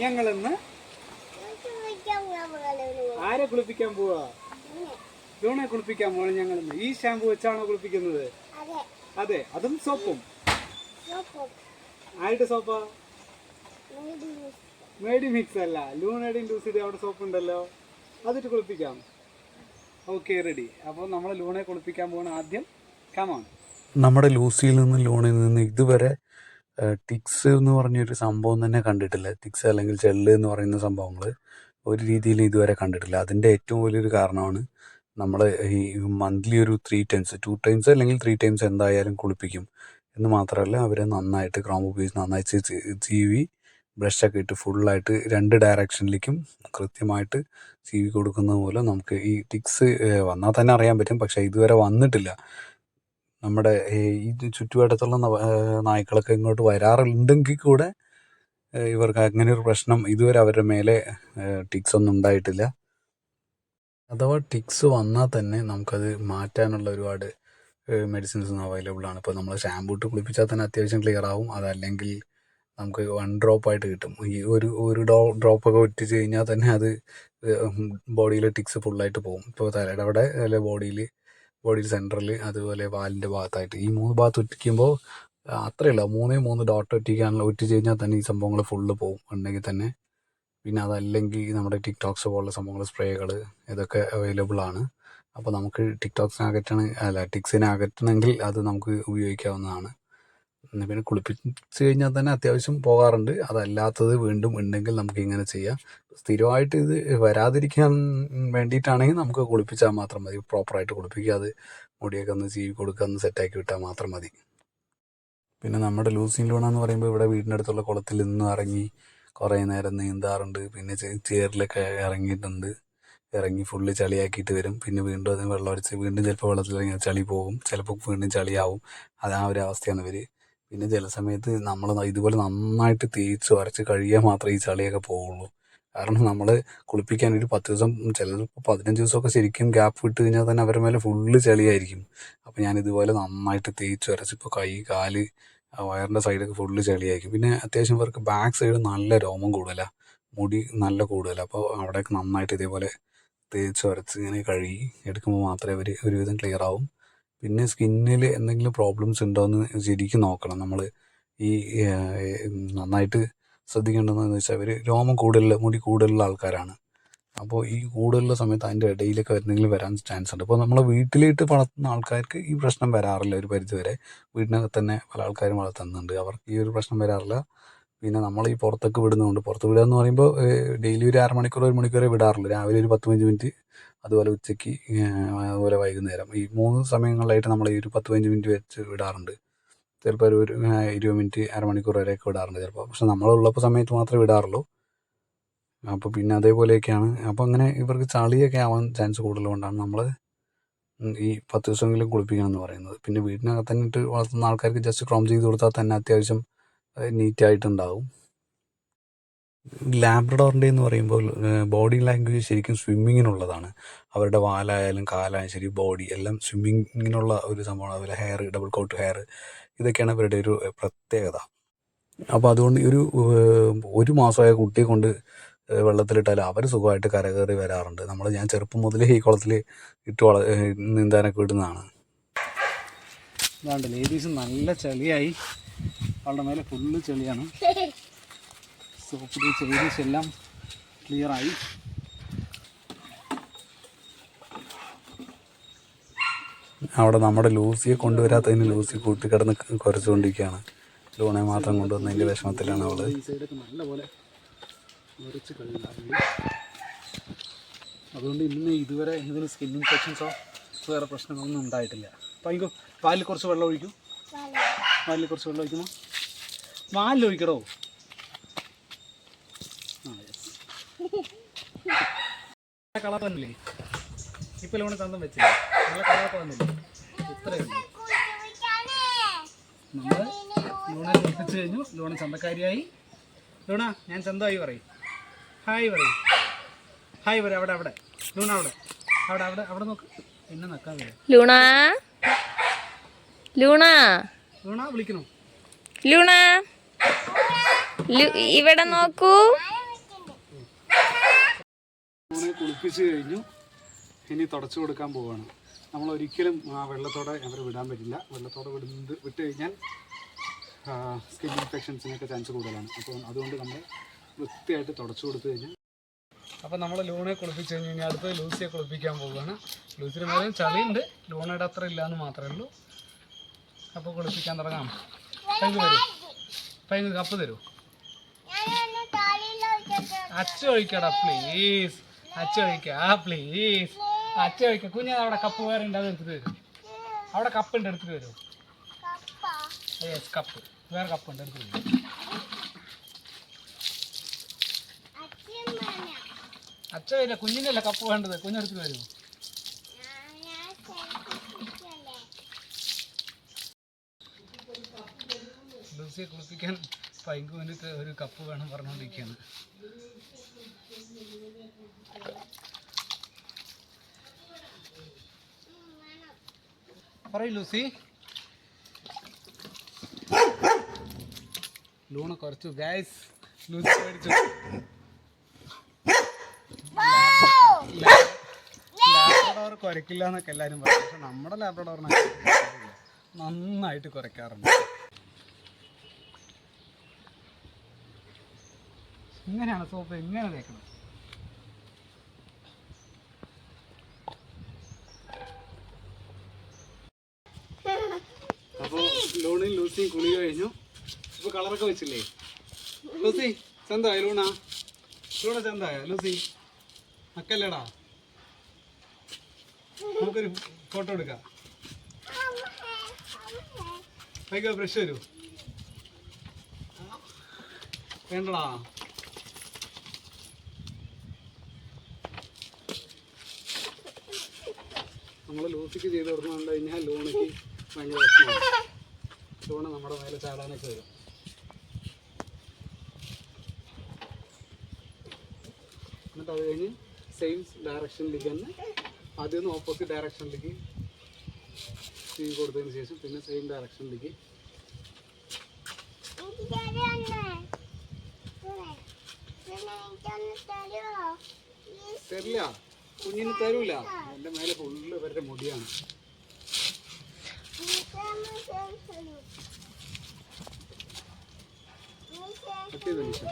ഞങ്ങൾ ഇന്ന് ആരെ കുളിപ്പിക്കാൻ പോവാ? ലൂണെ കുളിപ്പിക്കാൻ പോവാണ് ഞങ്ങൾ ഇന്ന് ഈ ഷാമ്പു വെച്ചാണോ കുളിപ്പിക്കുന്നത്? അതെ അതും സോപ്പും. ആരുടെ സോപ്പാ? മേഡി മിക്സ് അല്ല. ലൂണയുടെ ലൂസിഡ് അവിടെ സോപ്പ് ഉണ്ടല്ലോ അതിട്ട് കുളിപ്പിക്കാം. ഓക്കെ റെഡി അപ്പോൾ നമ്മൾ ലൂണെ കുളിപ്പിക്കാൻ പോവാണ് ആദ്യം. കമാണ് നമ്മുടെ ലൂസിയിൽ നിന്ന് ലോണിൽ നിന്ന് ഇതുവരെ ടിക്സ് എന്ന് പറഞ്ഞൊരു സംഭവം തന്നെ കണ്ടിട്ടില്ല. ടിക്സ് അല്ലെങ്കിൽ ചെള്ള് എന്ന് പറയുന്ന സംഭവങ്ങൾ ഒരു രീതിയിലും ഇതുവരെ കണ്ടിട്ടില്ല. അതിന്റെ ഏറ്റവും വലിയൊരു കാരണമാണ് നമ്മൾ ഈ മന്ത്ലി ഒരു ത്രീ ടൈംസ് ടു ടൈംസ് അല്ലെങ്കിൽ ത്രീ ടൈംസ് എന്തായാലും കുളിപ്പിക്കും. എന്ന് മാത്രമല്ല അവരെ നന്നായിട്ട് ക്രോം ഉപയോഗിച്ച് നന്നായി ചീ- ചീ- ചീവി ബ്രഷൊക്കെ ഇട്ട് ഫുള്ളായിട്ട് രണ്ട് ഡയറക്ഷനിലേക്കും കൃത്യമായിട്ട് ചീവി കൊടുക്കുന്നത് മൂലം നമുക്ക് ഈ ടിക്സ് വന്നാൽ തന്നെ അറിയാൻ പറ്റും. പക്ഷേ ഇതുവരെ വന്നിട്ടില്ല. നമ്മുടെ ഈ ചുറ്റുവട്ടത്തുള്ള നായ്ക്കളൊക്കെ ഇങ്ങോട്ട് വരാറുണ്ടെങ്കിൽ കൂടെ ഇവർക്ക് അങ്ങനെ ഒരു പ്രശ്നം ഇതുവരെ അവരുടെ മേലെ ടിക്സ് ഒന്നും ഉണ്ടായിട്ടില്ല. അഥവാ ടിക്സ് വന്നാൽ തന്നെ നമുക്കത് മാറ്റാനുള്ള ഒരുപാട് മെഡിസിൻസ് അവൈലബിൾ ആണ്. ഇപ്പോൾ നമ്മൾ ഷാമ്പൂ ഇട്ട് കുളിപ്പിച്ചാൽ തന്നെ അത്യാവശ്യം ക്ലിയർ ആവും. അതല്ലെങ്കിൽ നമുക്ക് വൺ ഡ്രോപ്പ് ആയിട്ട് കിട്ടും. ഈ ഒരു ഒരു ഡോ ഡ്രോപ്പ് ഒക്കെ ഒറ്റിച്ച് കഴിഞ്ഞാൽ തന്നെ അത് ബോഡിയിലെ ടിക്സ് ഫുള്ളായിട്ട് പോകും. ഇപ്പോൾ തലയുടെ അവിടെ അല്ലെ ബോഡിയിൽ ബോഡിയിൽ സെന്ററിൽ അതുപോലെ വാലിന്റെ ഭാഗത്തായിട്ട്. ഈ മൂന്ന് ഭാഗത്ത് ഒറ്റിക്കുമ്പോൾ അത്രയല്ല മൂന്നേ മൂന്ന് ഡോട്ട് ഒറ്റിക്കാനുള്ള ഒറ്റിച്ച് കഴിഞ്ഞാൽ തന്നെ ഈ സംഭവങ്ങൾ ഫുള്ള് പോകും ഉണ്ടെങ്കിൽ തന്നെ. പിന്നെ അതല്ലെങ്കിൽ നമ്മുടെ ടിക്ടോക്സ് പോലുള്ള സംഭവങ്ങൾ സ്പ്രേകൾ ഇതൊക്കെ അവൈലബിൾ ആണ്. അപ്പോൾ നമുക്ക് ടിക്ടോക്സിനെ അകറ്റണ അല്ല ടിക്സിനെ അകറ്റണമെങ്കിൽ അത് നമുക്ക് ഉപയോഗിക്കാവുന്നതാണ്. ഉം പിന്നെ കുളിപ്പിച്ച് കഴിഞ്ഞാൽ തന്നെ അത്യാവശ്യം പോകാറുണ്ട്. അതല്ലാത്തത് വീണ്ടും ഉണ്ടെങ്കിൽ നമുക്ക് ഇങ്ങനെ ചെയ്യാം. സ്ഥിരമായിട്ട് ഇത് വരാതിരിക്കാൻ വേണ്ടിയിട്ടാണെങ്കിൽ നമുക്ക് കുളിപ്പിച്ചാൽ മാത്രം മതി. പ്രോപ്പറായിട്ട് കുളിപ്പിക്കാതെ മുടിയൊക്കെ ഒന്ന് ചീവി കൊടുക്കുക ഒന്ന് സെറ്റാക്കി വിട്ടാൽ മാത്രം മതി. പിന്നെ നമ്മുടെ ലൂസിൻ ലൂണ എന്ന് പറയുമ്പോൾ ഇവിടെ വീടിന്റെ അടുത്തുള്ള കുളത്തിൽ നിന്ന് ഇറങ്ങി കുറേ നേരം നീന്താറുണ്ട്. പിന്നെ ചേറിലൊക്കെ ഇറങ്ങിയിട്ടുണ്ട്. ഇറങ്ങി ഫുള്ള് ചളിയാക്കിയിട്ട് വരും. പിന്നെ വീണ്ടും അതിന് വെള്ളം അടിച്ച് വീണ്ടും ചിലപ്പോൾ വെള്ളത്തിൽ ഇറങ്ങി ചളി പോകും. ചിലപ്പോൾ വീണ്ടും ചളിയാവും. അത് ആ ഒരു അവസ്ഥയാണ് ഇവർ പിന്നെ ചില സമയത്ത് നമ്മൾ ഇതുപോലെ നന്നായിട്ട് തേച്ച് വരച്ച് കഴുകിയാൽ മാത്രമേ ഈ ചളിയൊക്കെ പോവുള്ളൂ. കാരണം നമ്മൾ കുളിപ്പിക്കാൻ ഒരു പത്ത് ദിവസം ചിലപ്പോൾ പതിനഞ്ച് ദിവസമൊക്കെ ശരിക്കും ഗ്യാപ്പ് വിട്ട് കഴിഞ്ഞാൽ തന്നെ അവരുടെ മേലെ ഫുള്ള് ചളിയായിരിക്കും. അപ്പോൾ ഞാൻ ഇതുപോലെ നന്നായിട്ട് തേച്ച് വരച്ച് ഇപ്പോൾ കൈ കാൽ വയറിന്റെ സൈഡൊക്കെ ഫുള്ള് ചളിയായിരിക്കും. പിന്നെ അത്യാവശ്യം ഇവർക്ക് ബാക്ക് സൈഡ് നല്ല രോമം കൂടുതലാണ് മുടി നല്ല കൂടുതലാണ് അപ്പോൾ അവിടെയൊക്കെ നന്നായിട്ട് ഇതേപോലെ തേച്ച് വരച്ച് ഇങ്ങനെ കഴുകി എടുക്കുമ്പോൾ മാത്രമേ അവർ ഒരുവിധം ക്ലിയർ ആവും. പിന്നെ സ്കിന്നിൽ എന്തെങ്കിലും പ്രോബ്ലംസ് ഉണ്ടോ എന്ന് ശരിക്കും നോക്കണം നമ്മൾ ഈ നന്നായിട്ട് ശ്രദ്ധിക്കേണ്ടതെന്ന് വെച്ചാൽ അവർ രോമം കൂടുതലുള്ള മുടി കൂടുതലുള്ള ആൾക്കാരാണ്. അപ്പോൾ ഈ കൂടുതലുള്ള സമയത്ത് അതിന്റെ ഇടയിലൊക്കെ എന്തെങ്കിലും വരാൻ ചാൻസ് ഉണ്ട്. അപ്പോൾ നമ്മൾ വീട്ടിലിട്ട് വളർത്തുന്ന ആൾക്കാർക്ക് ഈ പ്രശ്നം വരാറില്ല ഒരു പരിധിവരെ. വീടിനകത്ത് തന്നെ പല ആൾക്കാരും വളർത്തുന്നുണ്ട്. അവർക്ക് ഈ ഒരു പ്രശ്നം വരാറില്ല. പിന്നെ നമ്മൾ ഈ പുറത്തൊക്കെ വിടുന്നതുകൊണ്ട് പുറത്ത് വിടുക എന്ന് പറയുമ്പോൾ ഡെയിലി ഒരു അരമണിക്കൂർ ഒരു മണിക്കൂറേ വിടാറുള്ളൂ. രാവിലെ ഒരു പത്ത് പതിനഞ്ച് മിനിറ്റ് അതുപോലെ ഉച്ചയ്ക്ക് അതുപോലെ വൈകുന്നേരം. ഈ മൂന്ന് സമയങ്ങളിലായിട്ട് നമ്മൾ ഈ ഒരു പത്ത് പതിനഞ്ച് മിനിറ്റ് വെച്ച് വിടാറുണ്ട്. ചിലപ്പോൾ ഒരു ഇരുപത് മിനിറ്റ് അരമണിക്കൂർ വരെയൊക്കെ വിടാറുണ്ട് ചിലപ്പോൾ പക്ഷെ നമ്മളുള്ളപ്പോൾ സമയത്ത് മാത്രമേ വിടാറുള്ളൂ. അപ്പോൾ പിന്നെ അതേപോലെയൊക്കെയാണ്. അപ്പോൾ അങ്ങനെ ഇവർക്ക് ചളിയൊക്കെ ആവാൻ ചാൻസ് കൂടുതലുകൊണ്ടാണ് നമ്മൾ ഈ പത്ത് ദിവസമെങ്കിലും കുളിപ്പിക്കണം എന്ന് പറയുന്നത്. പിന്നെ വീടിനകത്ത് തന്നെ ഇട്ട് വളർത്തുന്ന ആൾക്കാർക്ക് ജസ്റ്റ് ക്രോം ചെയ്ത് കൊടുത്താൽ തന്നെ അത്യാവശ്യം നീറ്റായിട്ടുണ്ടാവും. ലാബ്രഡോറിന്റെ എന്ന് പറയുമ്പോൾ ബോഡി ലാംഗ്വേജ് ശരിക്കും സ്വിമ്മിങ്ങിനുള്ളതാണ്. അവരുടെ വാലായാലും കാലായാലും ശരി ബോഡി എല്ലാം സ്വിമ്മിങ്ങിനുള്ള ഒരു സംഭവമാണ്. അതുപോലെ ഹെയർ ഡബിൾ കോട്ട് ഹെയർ ഇതൊക്കെയാണ് അവരുടെ ഒരു പ്രത്യേകത. അപ്പോൾ അതുകൊണ്ട് ഒരു ഒരു മാസമായ കുട്ടിയെ കൊണ്ട് വെള്ളത്തിലിട്ടാൽ അവർ സുഖമായിട്ട് കരകയറി വരാറുണ്ട്. നമ്മൾ ഞാൻ ചെറുപ്പം മുതലേ ഈ കുളത്തിൽ ഇട്ട് വള നീന്താനൊക്കെ വിടുന്നതാണ് ലേഡീസ് നല്ല ചളിയായി. അവളുടെ മേലെ ഫുള്ള് ചെളിയാണ്. സോപ്പ് ഏകദേശം എല്ലാം ക്ലിയറായി അവിടെ നമ്മുടെ ലൂസിയെ കൊണ്ടുവരാത്തതിന് ലൂസി കൂട്ടിക്കിടന്ന് കുറച്ചുകൊണ്ടിരിക്കുകയാണ് ലൂണെ മാത്രം കൊണ്ടുവന്നതിന്റെ വിഷമത്തിലാണ് അവൾ. അതുകൊണ്ട് ഇന്ന് ഇതുവരെ ഇതിന് സ്കിൻ ഇൻഫെക്ഷൻസോ വേറെ പ്രശ്നങ്ങളൊന്നും ഉണ്ടായിട്ടില്ല. അപ്പോൾ അതിന് പാലിൽ കുറച്ച് വെള്ളം ഒഴിക്കും. പാലിൽ കുറച്ച് വെള്ളം ഒഴിക്കുമോ? യെസ് കളർ വന്നില്ലേ? ഇപ്പം ലോണ് തന്തം വെച്ചില്ല? നല്ല കളറൊക്കെ വന്നില്ലേ? ഇത്രയേ ഉള്ളൂ. നമ്മൾ ലൂണെ കുളിപ്പിച്ച് കഴിഞ്ഞു. ലൂണ ചന്തക്കാരിയായി. ലൂണ ഞാൻ ചന്തമായി പറയും. ഹായ് പറയും. ഹായ് പറയും. അവിടെ അവിടെ. ലൂണ അവിടെ. അവിടെ അവിടെ അവിടെ നോക്ക്. എന്നെ നക്കാൻ ലൂണ? ലൂണ? ലൂണ വിളിക്കണോ? ലൂണ? ഇവിടെ നോക്കൂ. കുളിപ്പിച്ച് കഴിഞ്ഞു. ഇനി തുടച്ചു കൊടുക്കാൻ പോവാണ്. നമ്മൾ ഒരിക്കലും ആ വെള്ളത്തോടെ അവരെ വിടാൻ പറ്റില്ല. വെള്ളത്തോടെ വിടുന്നത് വിട്ട് കഴിഞ്ഞാൽ സ്കിൻ ഇൻഫെക്ഷൻസിനൊക്കെ ചാൻസ് കൂടുതലാണ്. അപ്പോൾ അതുകൊണ്ട് നമ്മൾ വൃത്തിയായിട്ട് തുടച്ചു കൊടുത്തു കഴിഞ്ഞാൽ. അപ്പോൾ നമ്മൾ ലൂണെ കുളിപ്പിച്ച് കഴിഞ്ഞ് കഴിഞ്ഞാൽ അടുത്ത് ലൂസിയെ കുളിപ്പിക്കാൻ പോവുകയാണ് ലൂസിന് മേലെ ചളിയുണ്ട്. ലൂണയുടെ അത്ര ഇല്ലയെന്ന് മാത്രമേ ഉള്ളൂ. അപ്പോൾ കുളിപ്പിക്കാൻ തുടങ്ങാം. പൈങ്ക് പൈങ്ക് കപ്പ് തരൂ? അച്ഛ ഒഴിക്കടാ പ്ലീസ് അച്ഛ ഒഴിക്ക പ്ലീസ് അച്ഛ ഒഴിക്ക. കുഞ്ഞ അവിടെ കപ്പ് വേറെ ഉണ്ട് അത് എടുത്തിട്ട് വരും അവിടെ കപ്പ് ഉണ്ട് എടുത്തിട്ട് വരും യെസ് കപ്പ്. വേറെ കപ്പ് ഉണ്ട് എടുത്തിട്ട് വരും അച്ഛ കുഞ്ഞിനല്ല കപ്പ് വേണ്ടത്. കുഞ്ഞെടുത്തിട്ട് വരും. ലൂസിയെ കുളിപ്പിക്കാൻ പൈങ്ക് വേണ്ടിയിട്ട് ഒരു കപ്പ് വേണം പറഞ്ഞുകൊണ്ടിരിക്കുകയാണ് പറയൂ ലൂസി. ലൂണ് കുറച്ചു ഗ്യാസ് ലൂസി മേടിച്ചു. ലാബ്രഡോർ കുരക്കില്ല എന്നൊക്കെ എല്ലാവരും പറയും. പക്ഷെ നമ്മുടെ ലാബ്രഡോറിനെ നന്നായിട്ട് കുരയ്ക്കാറുണ്ട് ഇങ്ങനെയാണ് സോപ്പ് എങ്ങനെ തേക്കണം. അപ്പോൾ ലൂണയും ലൂസിയും കുളി കഴിഞ്ഞു. ഇപ്പൊ കളറൊക്കെ വെച്ചില്ലേ? ലൂസി ചന്തായ ലൂണ? ലൂണ ചന്തായ ലൂസി അക്കല്ലേടാ നമുക്കൊരു ഫോട്ടോ എടുക്കാം. വൈകോ ബ്രഷ് വരൂ. വേണ്ടടാ. നമ്മൾ ലൂസിക്ക് ചെയ്ത് കൊടുക്കുന്നത് കണ്ടു കഴിഞ്ഞാൽ ലോണിക്ക് ഭയങ്കര ലൂണ് നമ്മുടെ മേലെ ചാടാനൊക്കെ വരും. എന്നിട്ട് അത് കഴിഞ്ഞ് സെയിം ഡയറക്ഷനിലേക്ക് തന്നെ ആദ്യം ഒന്ന് ഓപ്പോസിറ്റ് ഡയറക്ഷനിലേക്ക് ചെയ്ത് കൊടുത്തതിന് ശേഷം പിന്നെ സെയിം ഡയറക്ഷനിലേക്ക് തരില്ല. കുഞ്ഞിന് തരൂല. എന്റെ മേലെ ഫുള്ള് ഇവരുടെ മുടിയാണ്. പറ്റിയതല്ലേ